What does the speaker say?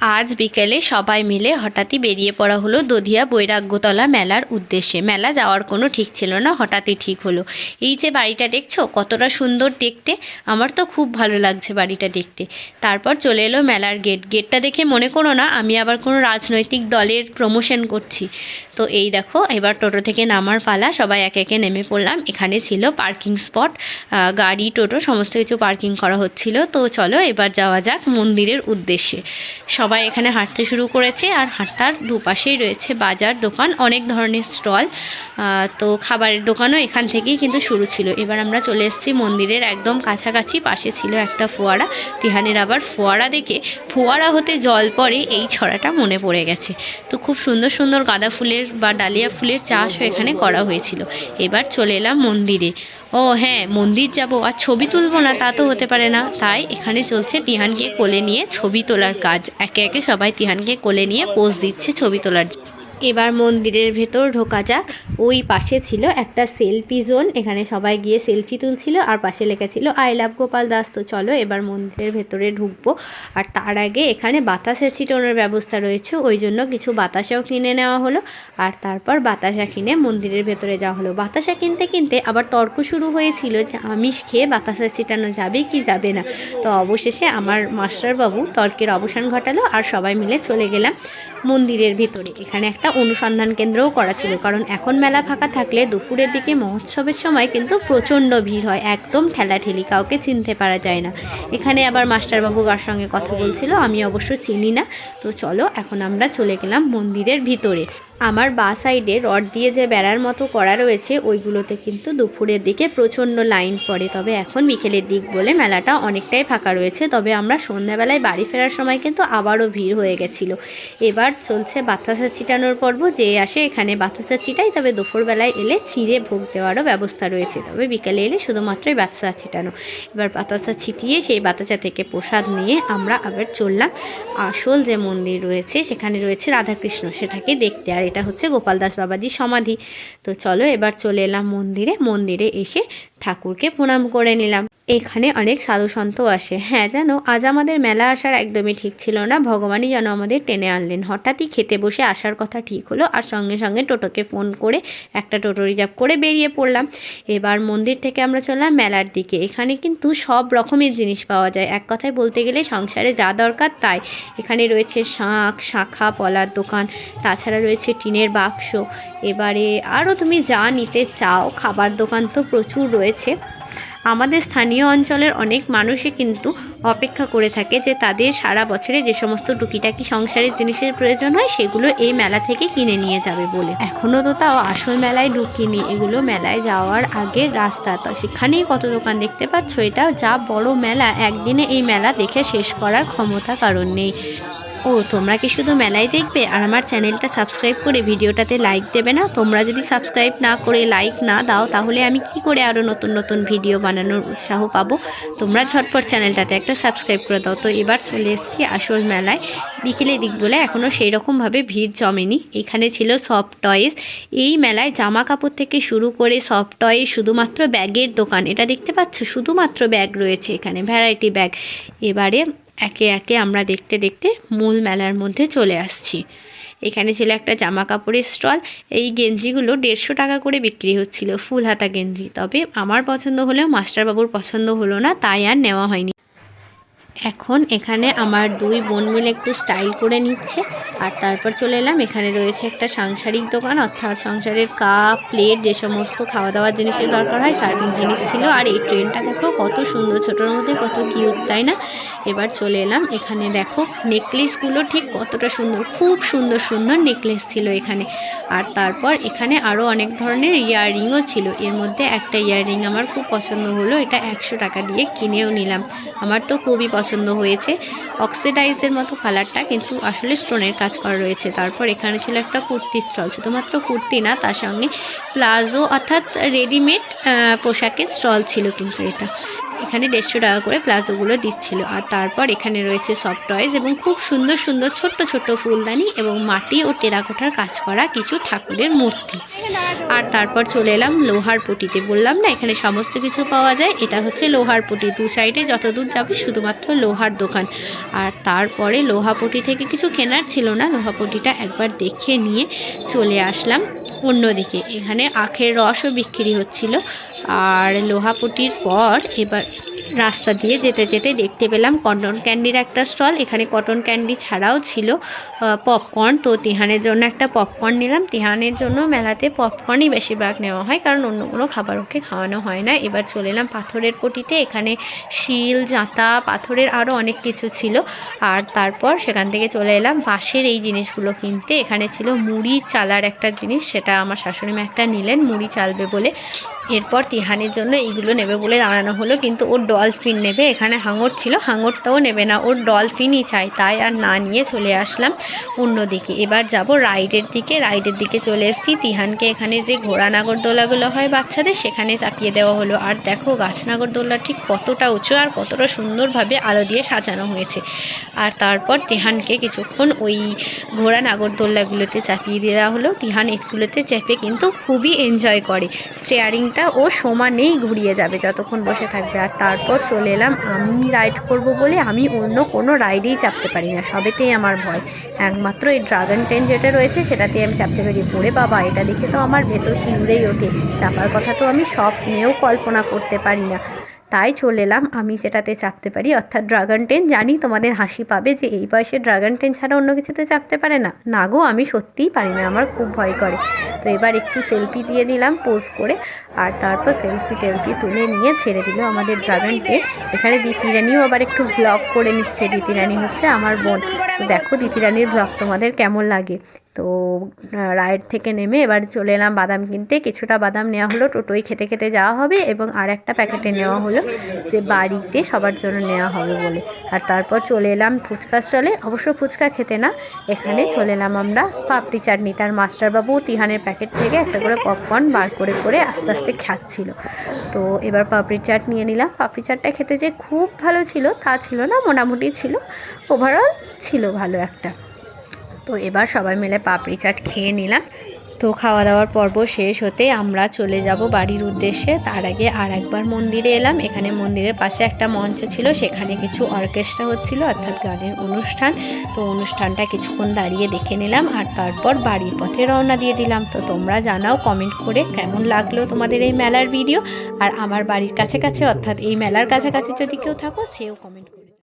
আজ বিকেলে সবাই মিলে হঠাৎই বেরিয়ে পড়া হলো দধিয়া বৈরাগ্যতলা মেলার উদ্দেশ্যে। মেলা যাওয়ার কোনো ঠিক ছিল না, হঠাৎই ঠিক হলো। এই যে বাড়িটা দেখছ, কতটা সুন্দর দেখতে। আমার তো খুব ভালো লাগছে বাড়িটা দেখতে। তারপর চলে এলো মেলার গেট গেটটা দেখে মনে করো না, আমি আবার কোনো রাজনৈতিক দলের প্রমোশন করছি। তো এই দেখো, এবার টোটো থেকে নামার পালা, সবাই একে একে নেমে পড়লাম। এখানে ছিল পার্কিং স্পট গাড়ি, টোটো, সমস্ত কিছু পার্কিং করা হচ্ছিল। তো চলো এবার যাওয়া যাক মন্দিরের উদ্দেশ্যে। সবাই এখানে হাঁটতে শুরু করেছে আর হাঁটার দুপাশেই রয়েছে বাজার দোকান, অনেক ধরনের স্টল। তো খাবারের দোকানও এখান থেকেই কিন্তু শুরু ছিল। এবার আমরা চলে এসেছি মন্দিরের একদম কাছাকাছি, পাশে ছিল একটা ফোয়ারা। তিহানের আবার ফোয়ারা দেখে ফোয়ারা হতে জল পড়ে এই ছড়াটা মনে পড়ে গেছে। তো খুব সুন্দর সুন্দর গাঁদা ফুলের বা ডালিয়া ফুলের চাষও এখানে করা হয়েছিল। এবার চলে এলাম মন্দিরে। ও হ্যাঁ মন্দির যাব। আর ছবি তুলবো না, তা তো হতে পারে না। তাই এখানে চলছে তিহানকে কোলে নিয়ে ছবি তোলার কাজ। একে একে সবাই তিহানকে কোলে নিয়ে পোজ দিচ্ছে ছবি তোলার। এবার মন্দিরের ভেতর ঢোকা যাক। ওই পাশে ছিল একটা সেলফি জোন। এখানে সবাই গিয়ে সেলফি তুলছিল আর পাশে লেখা ছিল, আই লাভ গোপাল দাস। তো চলো এবার মন্দিরের ভেতরে ঢুকবো। আর তার আগে এখানে বাতাসে ছিটানোর ব্যবস্থা রয়েছে। ওই জন্য কিছু বাতাসাও কিনে নেওয়া হলো। আর তারপর বাতাসা কিনে মন্দিরের ভেতরে যাওয়া হলো। বাতাসা কিনতে কিনতে আবার তর্ক শুরু হয়েছিল যে, আমিষ খেয়ে বাতাসা ছিটানো যাবে কি যাবে না? তো অবশেষে আমার মাস্টারবাবু তর্কের অবসান ঘটালো আর সবাই মিলে চলে গেলাম। মন্দিরের ভিতরে। এখানে একটা অনুসন্ধান কেন্দ্রও করা ছিল, কারণ এখন মেলা ফাঁকা থাকলে দুপুরের দিকে মহোৎসবের সময় কিন্তু প্রচণ্ড ভিড় হয়, একদম ঠেলাঠেলি, কাউকে চিনতে পারা যায় না। এখানে আবার মাস্টারবাবু কার সঙ্গে কথা বলছিল, আমি অবশ্য চিনি না। তো চলো, এখন আমরা চলে গেলাম মন্দিরের ভিতরে। আমার বা সাইডে রড দিয়ে যে বেড়ার মতো করা রয়েছে, ওইগুলোতে কিন্তু দুপুরের দিকে প্রচণ্ড লাইন পড়ে। তবে এখন বিকেলের দিক বলে মেলাটা অনেকটাই ফাঁকা রয়েছে। তবে আমরা সন্ধ্যাবেলায় বাড়ি ফেরার সময় কিন্তু আবারও ভিড় হয়ে গেছিল। এবার চলছে বাতাসা ছিটানোর পর্ব। যে আসে এখানে বাতাসা ছিটাই তবে দুপুরবেলায় এলে চিড়ে ভোগ দেওয়ারও ব্যবস্থা রয়েছে। তবে বিকেলে এলে শুধুমাত্রই বাতাসা ছিটানো। এবার বাতাসা ছিটিয়ে সেই বাতাসা থেকে প্রসাদ নিয়ে আমরা আবার চললাম। আসল যে মন্দির রয়েছে, সেখানে রয়েছে রাধাকৃষ্ণ। সেটাকে দেখতে আর এটা হচ্ছে গোপাল দাস বাবাজির সমাধি। তো চলো এবার চলে এলাম মন্দিরে। মন্দিরে এসে ঠাকুরকে প্রণাম করে নিলাম। এখানে অনেক সাধু সন্ত আসে। হ্যাঁ জানো, আজ আমাদের মেলা আসার একদমই ঠিক ছিল না। ভগবানই যেন আমাদের টেনে আনলেন। হঠাৎই খেতে বসে আসার কথা ঠিক হলো আর সঙ্গে সঙ্গে টোটোকে ফোন করে একটা টোটো রিজার্ভ করে বেরিয়ে পড়লাম। এবার মন্দির থেকে আমরা চললাম মেলার দিকে। এখানে কিন্তু সব রকমের জিনিস পাওয়া যায়। এক কথায় বলতে গেলে সংসারে যা দরকার তাই। এখানে রয়েছে শাঁখ, শাঁখা, পলার দোকান, তাছাড়া রয়েছে টিনের বাক্স। এবারে আরও তুমি যা নিতে চাও, খাবার দোকান তো প্রচুর রয়েছে। আমাদের স্থানীয় অঞ্চলের অনেক মানুষই কিন্তু অপেক্ষা করে থাকে যে তাদের সারা বছরে যে সমস্ত টুকিটাকি সংসারের জিনিসের প্রয়োজন হয়, সেগুলো এই মেলা থেকে কিনে নিয়ে যাবে বলে। এখনও তো তাও আসল মেলায় ঢুকিনি। এগুলো মেলায় যাওয়ার আগে রাস্তা। তো সেখানেই কত দোকান দেখতে পাচ্ছ? এটা যা বড় মেলা। একদিনে এই মেলা দেখে শেষ করার ক্ষমতা কারণ নেই। ও, তোমরা কি শুধু মেলায় দেখবে? আর আমার চ্যানেলটা সাবস্ক্রাইব করে ভিডিওটাতে লাইক দেবে না? তোমরা যদি সাবস্ক্রাইব না করে লাইক না দাও, তাহলে আমি কি করে আরও নতুন নতুন ভিডিও বানানোর উৎসাহ পাবো? তোমরা ঝটপট চ্যানেলটাতে একটা সাবস্ক্রাইব করে দাও। তো এবার চলে এসেছি আসল মেলায়। বিকেলে দিক বলে এখনও সেই রকমভাবে ভিড় জমেনি। এখানে ছিল সফট টয়েস। এই মেলায় জামা কাপড় থেকে শুরু করে সফট টয় শুধুমাত্র ব্যাগের দোকান। এটা দেখতে পাচ্ছ? শুধুমাত্র ব্যাগ রয়েছে এখানে, ভ্যারাইটি ব্যাগ। এবারে একে একে আমরা দেখতে দেখতে মূল মেলার মধ্যে চলে আসছি। এখানে ছিল একটা জামা কাপড়ের স্টল। এই গেঞ্জিগুলো দেড়শো টাকা করে বিক্রি হচ্ছিল ফুল হাতা গেঞ্জি। তবে আমার পছন্দ হলেও মাস্টারবাবুর পছন্দ হলো না, তাই আর নেওয়া হয়নি। এখন এখানে আমার দুই বোন মিলে একটু স্টাইল করে নিচ্ছে। আর তারপর চলে এলাম, এখানে রয়েছে একটা সাংসারিক দোকান, অর্থাৎ সংসারের কাপ, প্লেট, যে সমস্ত খাওয়া দাওয়ার জিনিসের দরকার হয়, সার্ভিং জিনিস ছিল। আর এই ট্রেনটা দেখো, কত সুন্দর ছোটোর মধ্যে, কত কিউট, তাই না? এবার চলে এলাম, এখানে দেখো, নেকলেসগুলো ঠিক কতটা সুন্দর, খুব সুন্দর সুন্দর নেকলেস ছিল এখানে। আর তারপর এখানে আরও অনেক ধরনের ইয়াররিংও ছিল। এর মধ্যে একটা ইয়াররিং আমার খুব পছন্দ হলো, এটা একশো টাকা দিয়ে কিনেও নিলাম। আমার তো খুবই পছন্দ হয়েছে। অক্সিডাইজের মতো কালারটা কিন্তু আসলে স্টোনের কাজ করা রয়েছে। তারপর এখানে ছিল একটা কুর্তির স্টল। শুধুমাত্র কুর্তি না, তার সঙ্গে প্লাজো অর্থাৎ রেডিমেড পোশাকের স্টল ছিল কিন্তু এটা। এখানে দেড়শো টাকা করে প্লাজোগুলো দিচ্ছিল। আর তারপর এখানে রয়েছে সফট টয়েস এবং খুব সুন্দর সুন্দর ছোট্ট ছোট্ট ফুলদানি এবং মাটি ও টেরাকোটার কাজ করা কিছু ঠাকুরের মূর্তি। আর তারপর চলে এলাম লোহার পটিতে। বললাম না, এখানে সমস্ত কিছু পাওয়া যায়? এটা হচ্ছে লোহার পটি। দু সাইডে যতদূর যাবে শুধুমাত্র লোহার দোকান। আর তারপরে লোহাপটি থেকে কিছু কেনার ছিল না। লোহাপটিটা একবার দেখে নিয়ে চলে আসলাম। অন্যদিকে। এখানে আখের রসও বিক্রি হচ্ছিল। আর লোহাপটির পর এবার রাস্তা দিয়ে যেতে যেতে দেখতে পেলাম কটন ক্যান্ডির একটা স্টল। এখানে কটন ক্যান্ডি ছাড়াও ছিল পপকর্ন তো তিহানের জন্য একটা পপকর্ন নিলাম। তিহানের জন্য মেলাতে পপকর্নই বেশিরভাগ নেওয়া হয়, কারণ অন্য কোনো খাবার ওকে খাওয়ানো হয় না। এবার চলে এলাম পাথরের পটিতে। এখানে শিল, জাঁতা, পাথরের আরও অনেক কিছু ছিল। আর তারপর সেখান থেকে চলে এলাম বাঁশের এই জিনিসগুলো কিনতে। এখানে ছিল মুড়ি চালার একটা জিনিস, সেটা আমার শাশুড়ি মা একটা নিলেন। মুড়ি চালবে বলে। এরপর তিহানের জন্য এইগুলো নেবে বলে দাঁড়ানো হলো, কিন্তু ওর ডলফিন নেবে। এখানে হাঙর ছিল, হাঙরটাও নেবে না। ওর ডলফিনই চাই, তাই আর না নিয়ে চলে আসলাম অন্যদিকে। এবার যাব রাইডের দিকে। রাইডের দিকে চলে এসেছি। তিহানকে এখানে যে ঘোড়া নাগরদোলাগুলো হয় বাচ্চাদের, সেখানে চাপিয়ে দেওয়া হলো। আর দেখো, গাছ নাগরদোলা ঠিক কতটা উঁচু আর কতটা সুন্দরভাবে আলো দিয়ে সাজানো হয়েছে। আর তারপর তিহানকে কিছুক্ষণ ওই ঘোড়া নাগরদোল্লাগুলোতে চাপিয়ে দেওয়া হলো। তিহান এগুলোতে চেপে কিন্তু খুবই এনজয় করে। স্টেয়ারিংটা ও সমানেই ঘুরিয়ে যাবে যতক্ষণ বসে থাকবে। আর তারপর চলে এলাম, আমি রাইড করব বলে আমি অন্য কোনো রাইডেই চাপতে পারি না। সবেতেই আমার ভয়। একমাত্র এই ড্রাগন ট্রেন যেটা রয়েছে, সেটাতেই আমি চাপতে পারি। পড়ে বাবা, এটা দেখে তো আমার ভেতর শিউরেই ওঠে। চাপার কথা তো আমি সব নিয়েও কল্পনা করতে পারি না। তাই চলে এলাম। আমি যেটাতে চাপতে পারি, অর্থাৎ ড্রাগন টেন জানি তোমাদের হাসি পাবে যে এই বয়সে ড্রাগন টেন ছাড়া অন্য কিছুতে চাপতে পারে না। না গো, আমি সত্যিই পারি না, আমার খুব ভয় করে। তো এবার একটু সেলফি দিয়ে নিলাম পোজ করে, আর তারপর সেলফি টেলফি তুলে নিয়ে ছেড়ে দিল আমাদের ড্রাগন টেন এখানে দিতিরানিও আবার একটু ব্লগ করে নিচ্ছে। দিতিরানি হচ্ছে আমার বোন। তো দেখো দিতিরানির ভ্লগ তোমাদের কেমন লাগে। তো রাইড থেকে নেমে এবার চলে এলাম বাদাম কিনতে। কিছুটা বাদাম নেওয়া হলো টোটোই খেতে খেতে যাওয়া হবে এবং আর একটা প্যাকেটে নেওয়া হলো যে বাড়িতে সবার জন্য নেওয়া হবে বলে। আর তারপর চলে এলাম ফুচকা স্টলে। অবশ্য ফুচকা খেতে না, এখানে চলে এলাম আমরা পাপড়ি চাটনি। তার মাস্টারবাবু তিহানের প্যাকেট থেকে একটা করে পপকর্ন বার করে করে আস্তে আস্তে খাচ্ছিল। তো এবার পাপড়ি চাট নিয়ে নিলাম। পাপড়ি চাটটা খেতে যে খুব ভালো ছিল, তা ছিল না, মোটামুটি ছিল। ওভারঅল ছিল ভালো একটা। তো এবার সবাই মিলে পাপড়ি চাট খেয়ে নিলাম। তো খাওয়া দাওয়ার পর্ব শেষ হতে আমরা চলে যাব বাড়ির উদ্দেশ্যে। তার আগে আর একবার মন্দিরে এলাম। এখানে মন্দিরের পাশে একটা মঞ্চ ছিল। সেখানে কিছু অর্কেস্ট্রা হচ্ছিল, অর্থাৎ গানের অনুষ্ঠান। তো অনুষ্ঠানটা কিছুক্ষণ দাঁড়িয়ে দেখে নিলাম আর তারপর বাড়ির পথে রওনা দিয়ে দিলাম। তো তোমরা জানাও কমেন্ট করে কেমন লাগল তোমাদের এই মেলার ভিডিও আর আমার বাড়ির কাছে কাছে অর্থাৎ এই মেলার কাছাকাছি যদি কেউ থাকো, সেও কমেন্ট